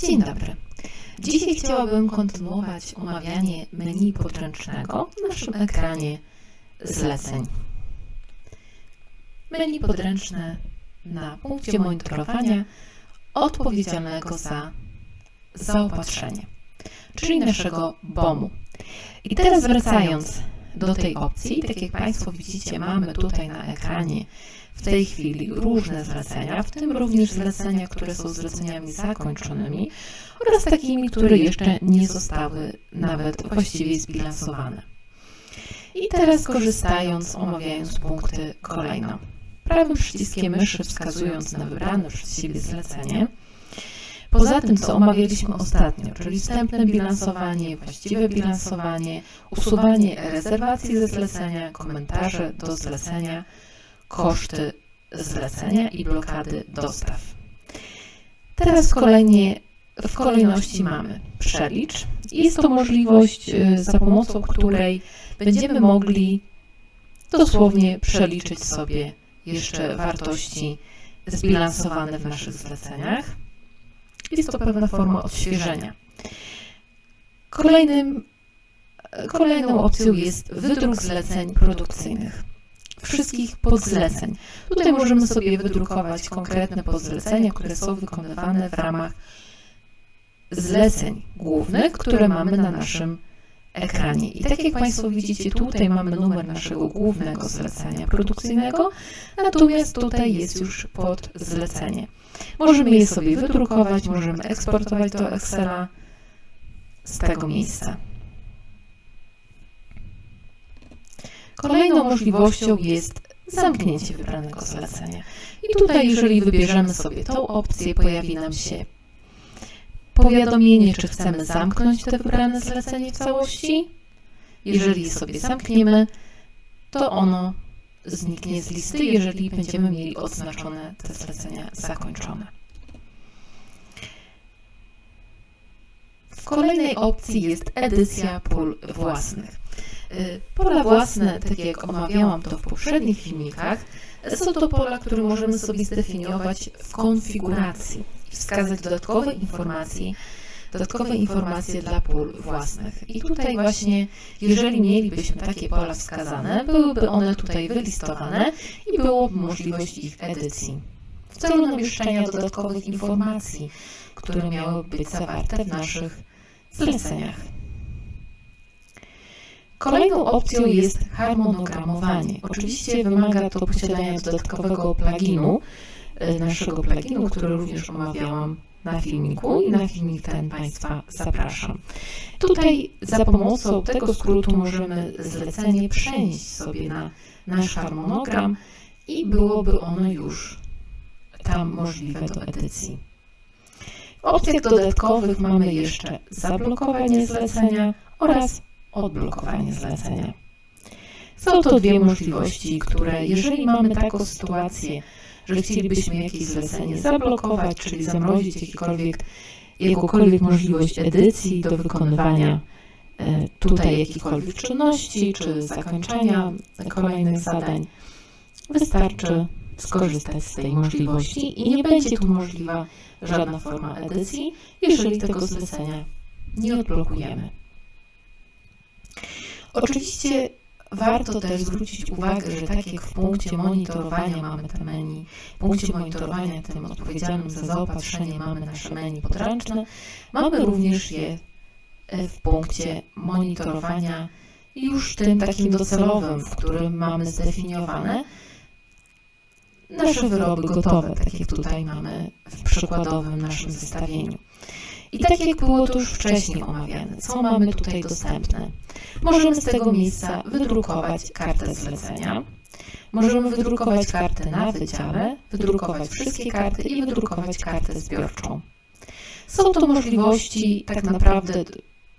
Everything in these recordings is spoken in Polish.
Dzień dobry. Dzisiaj chciałabym kontynuować omawianie menu podręcznego w naszym ekranie zleceń. Menu podręczne na punkcie monitorowania odpowiedzialnego za zaopatrzenie, czyli naszego BOM-u. I teraz wracając do tej opcji, tak jak Państwo widzicie, mamy tutaj na ekranie w tej chwili różne zlecenia, w tym również zlecenia, które są zleceniami zakończonymi oraz takimi, które jeszcze nie zostały nawet właściwie zbilansowane. I teraz korzystając, omawiając punkty kolejno. Prawym przyciskiem myszy wskazując na wybrane przez siebie zlecenie, Poza tym, co omawialiśmy ostatnio, czyli wstępne bilansowanie, właściwe bilansowanie, usuwanie rezerwacji ze zlecenia, komentarze do zlecenia, koszty zlecenia i blokady dostaw. Teraz kolejnie w kolejności mamy przelicz. Jest to możliwość, y, za pomocą której będziemy mogli dosłownie przeliczyć sobie jeszcze wartości zbilansowane w naszych zleceniach. Jest to pewna forma odświeżenia. Kolejnym, kolejną opcją jest wydruk zleceń produkcyjnych. Wszystkich podzleceń. Tutaj możemy sobie wydrukować konkretne podzlecenia, które są wykonywane w ramach zleceń głównych, które mamy na naszym ekranie. I tak jak Państwo widzicie, tutaj mamy numer naszego głównego zlecenia produkcyjnego, natomiast tutaj jest już pod zlecenie. Możemy je sobie wydrukować, możemy eksportować do Excela z tego miejsca. Kolejną możliwością jest zamknięcie wybranego zlecenia. I tutaj, jeżeli wybierzemy sobie tą opcję, pojawi nam się powiadomienie, czy chcemy zamknąć te wybrane zlecenie w całości. Jeżeli sobie zamkniemy, to ono zniknie z listy, jeżeli będziemy mieli odznaczone te zlecenia zakończone. W kolejnej opcji jest edycja pól własnych. Y, pola własne, tak jak omawiałam to w poprzednich filmikach, są to pola, które możemy sobie zdefiniować w konfiguracji, wskazać dodatkowe informacje, dodatkowe informacje dla pól własnych. I tutaj właśnie, jeżeli mielibyśmy takie pola wskazane, byłyby one tutaj wylistowane i byłoby możliwość ich edycji. W celu namieszczenia dodatkowych informacji, które miałyby być zawarte w naszych zleceniach. Kolejną opcją jest harmonogramowanie. Oczywiście wymaga to posiadania dodatkowego pluginu, naszego pluginu, który również omawiałam na filmiku i na filmik ten Państwa zapraszam. Tutaj za pomocą tego skrótu możemy zlecenie przenieść sobie na nasz harmonogram i byłoby ono już tam możliwe do edycji. W opcjach dodatkowych mamy jeszcze zablokowanie zlecenia oraz odblokowanie zlecenia. Są to dwie możliwości, które jeżeli mamy taką sytuację, że chcielibyśmy jakieś zlecenie zablokować, czyli zamrozić jakikolwiek, jakąkolwiek możliwość edycji do wykonywania e, tutaj jakichkolwiek czynności, czy zakończenia kolejnych zadań, wystarczy skorzystać z tej możliwości i nie będzie tu możliwa żadna forma edycji, jeżeli tego zlecenia nie odblokujemy. Oczywiście warto też zwrócić uwagę, że tak jak w punkcie monitorowania mamy te menu, w punkcie monitorowania tym odpowiedzialnym za zaopatrzenie mamy nasze menu podręczne, mamy również je e, w punkcie monitorowania już tym takim docelowym, w którym mamy zdefiniowane nasze wyroby gotowe, tak jak tutaj mamy w przykładowym naszym zestawieniu. I tak jak było to już wcześniej omawiane, co mamy tutaj dostępne? Możemy z tego miejsca wydrukować kartę zlecenia, możemy wydrukować kartę na wydziale, wydrukować wszystkie karty i wydrukować kartę zbiorczą. Są to możliwości, tak naprawdę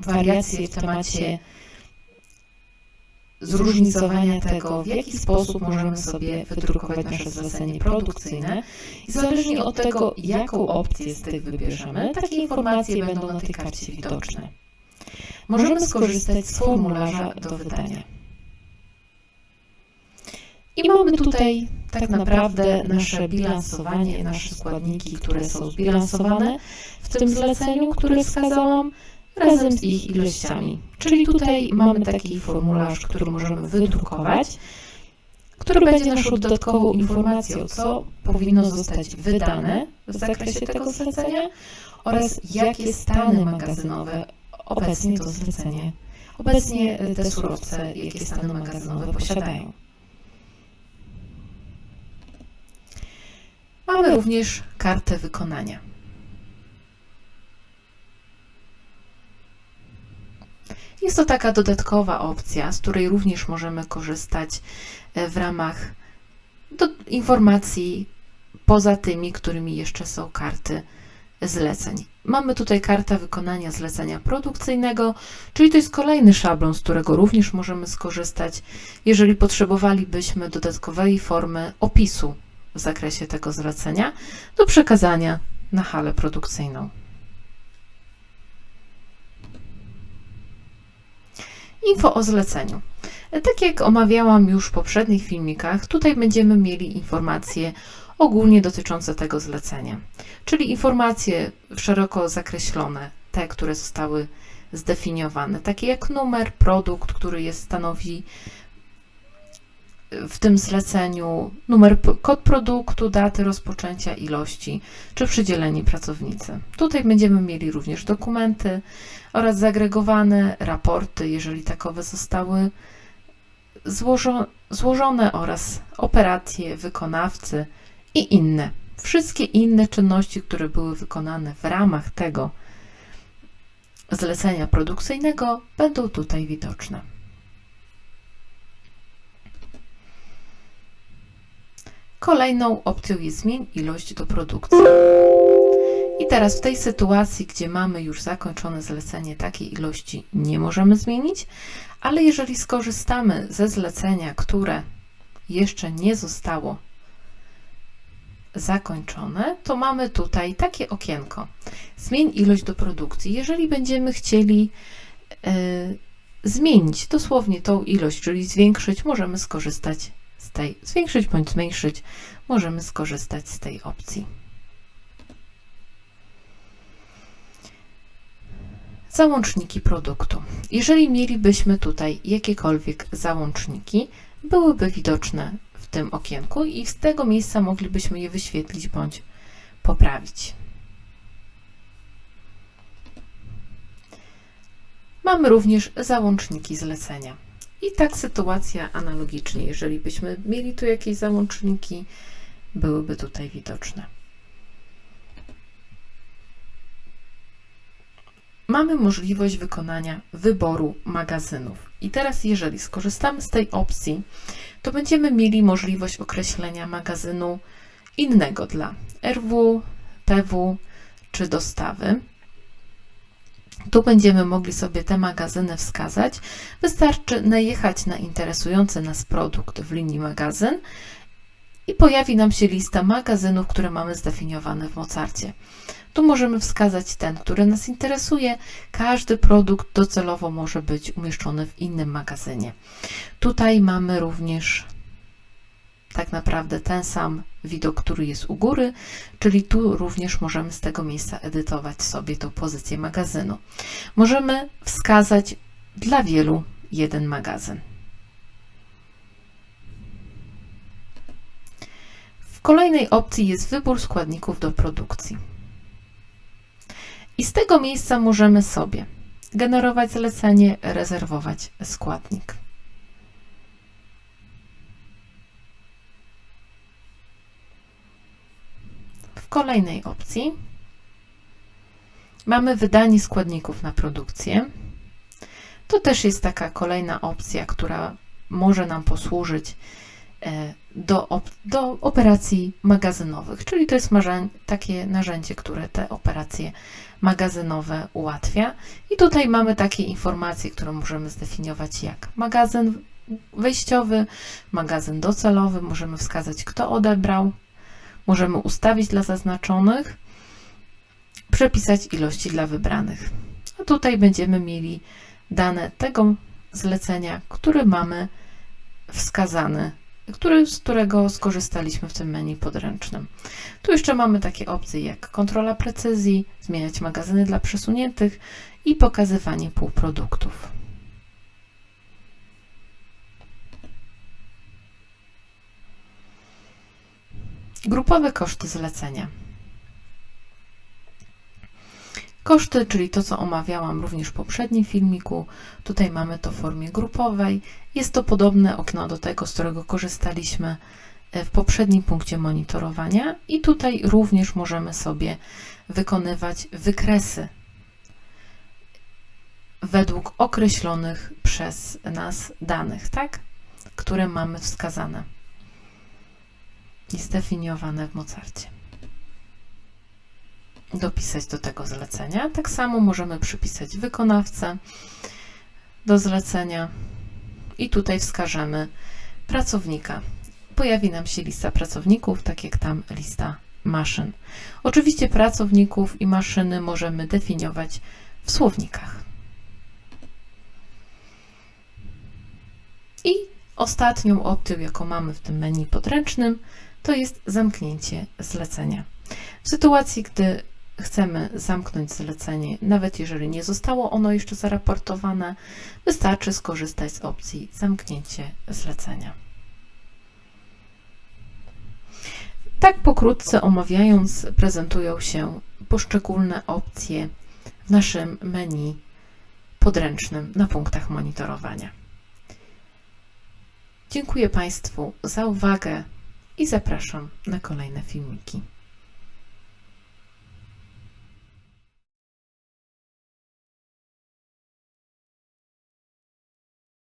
wariacje w temacie zróżnicowania tego, w jaki sposób możemy sobie wydrukować nasze zlecenie produkcyjne i zależnie od tego, jaką opcję z tych wybierzemy, takie informacje będą na tej karcie widoczne. Możemy skorzystać z formularza do wydania. I mamy tutaj tak naprawdę nasze bilansowanie, nasze składniki, które są zbilansowane w tym zleceniu, które wskazałam, razem z ich ilościami. Czyli tutaj mamy taki formularz, który możemy wydrukować, który będzie naszą dodatkową informacją, co powinno zostać wydane w zakresie tego zlecenia oraz jakie stany magazynowe obecnie to zlecenie, obecnie te surowce, jakie stany magazynowe posiadają. Mamy również kartę wykonania. Jest to taka dodatkowa opcja, z której również możemy korzystać e, w ramach informacji poza tymi, którymi jeszcze są karty zleceń. Mamy tutaj kartę wykonania zlecenia produkcyjnego, czyli to jest kolejny szablon, z którego również możemy skorzystać, jeżeli potrzebowalibyśmy dodatkowej formy opisu w zakresie tego zlecenia do przekazania na halę produkcyjną. Info o zleceniu. Tak jak omawiałam już w poprzednich filmikach, tutaj będziemy mieli informacje ogólnie dotyczące tego zlecenia, czyli informacje szeroko zakreślone, te, które zostały zdefiniowane, takie jak numer, produkt, który jest stanowi w tym zleceniu, numer, kod produktu, daty rozpoczęcia, ilości czy przydzieleni pracownicy. Tutaj będziemy mieli również dokumenty oraz zagregowane raporty, jeżeli takowe zostały złożo złożone oraz operacje, wykonawcy i inne. Wszystkie inne czynności, które były wykonane w ramach tego zlecenia produkcyjnego, będą tutaj widoczne. Kolejną opcją jest zmień ilość do produkcji. I teraz w tej sytuacji, gdzie mamy już zakończone zlecenie, takiej ilości nie możemy zmienić, ale jeżeli skorzystamy ze zlecenia, które jeszcze nie zostało zakończone, to mamy tutaj takie okienko. Zmień ilość do produkcji. Jeżeli będziemy chcieli yy, zmienić dosłownie tą ilość, czyli zwiększyć, możemy skorzystać z tej, zwiększyć bądź zmniejszyć, możemy skorzystać z tej opcji. Załączniki produktu. Jeżeli mielibyśmy tutaj jakiekolwiek załączniki, byłyby widoczne w tym okienku i z tego miejsca moglibyśmy je wyświetlić bądź poprawić. Mamy również załączniki zlecenia. I tak sytuacja analogicznie, jeżeli byśmy mieli tu jakieś załączniki, byłyby tutaj widoczne. Mamy możliwość wykonania wyboru magazynów. I teraz, jeżeli skorzystamy z tej opcji, to będziemy mieli możliwość określenia magazynu innego dla RW, PW czy dostawy. Tu będziemy mogli sobie te magazyny wskazać. Wystarczy najechać na interesujący nas produkt w linii magazyn i pojawi nam się lista magazynów, które mamy zdefiniowane w Mozarcie. Tu możemy wskazać ten, który nas interesuje. Każdy produkt docelowo może być umieszczony w innym magazynie. Tutaj mamy również tak naprawdę ten sam widok, który jest u góry, czyli tu również możemy z tego miejsca edytować sobie tą pozycję magazynu. Możemy wskazać dla wielu jeden magazyn. W kolejnej opcji jest wybór składników do produkcji. I z tego miejsca możemy sobie generować zlecenie, rezerwować składnik. Kolejnej opcji mamy wydanie składników na produkcję. To też jest taka kolejna opcja, która może nam posłużyć e, do, do operacji magazynowych, czyli to jest takie narzędzie, które te operacje magazynowe ułatwia. I tutaj mamy takie informacje, które możemy zdefiniować jak magazyn wejściowy, magazyn docelowy, możemy wskazać, kto odebrał, możemy ustawić dla zaznaczonych, przepisać ilości dla wybranych. A tutaj będziemy mieli dane tego zlecenia, który mamy wskazany który, z którego skorzystaliśmy w tym menu podręcznym. Tu jeszcze mamy takie opcje jak kontrola precyzji, zmieniać magazyny dla przesuniętych i pokazywanie półproduktów. Grupowe koszty zlecenia. Koszty, czyli to, co omawiałam również w poprzednim filmiku, tutaj mamy to w formie grupowej. Jest to podobne okno do tego, z którego korzystaliśmy e, w poprzednim punkcie monitorowania i tutaj również możemy sobie wykonywać wykresy według określonych przez nas danych, tak? które mamy wskazane i zdefiniowane w Mozarcie dopisać do tego zlecenia. Tak samo możemy przypisać wykonawcę do zlecenia i tutaj wskażemy pracownika. Pojawi nam się lista pracowników, tak jak tam lista maszyn. Oczywiście pracowników i maszyny możemy definiować w słownikach. I ostatnią opcją, jaką mamy w tym menu podręcznym, to jest zamknięcie zlecenia. W sytuacji, gdy chcemy zamknąć zlecenie, nawet jeżeli nie zostało ono jeszcze zaraportowane, wystarczy skorzystać z opcji zamknięcie zlecenia. Tak pokrótce omawiając, prezentują się poszczególne opcje w naszym menu podręcznym na punktach monitorowania. Dziękuję Państwu za uwagę i zapraszam na kolejne filmiki.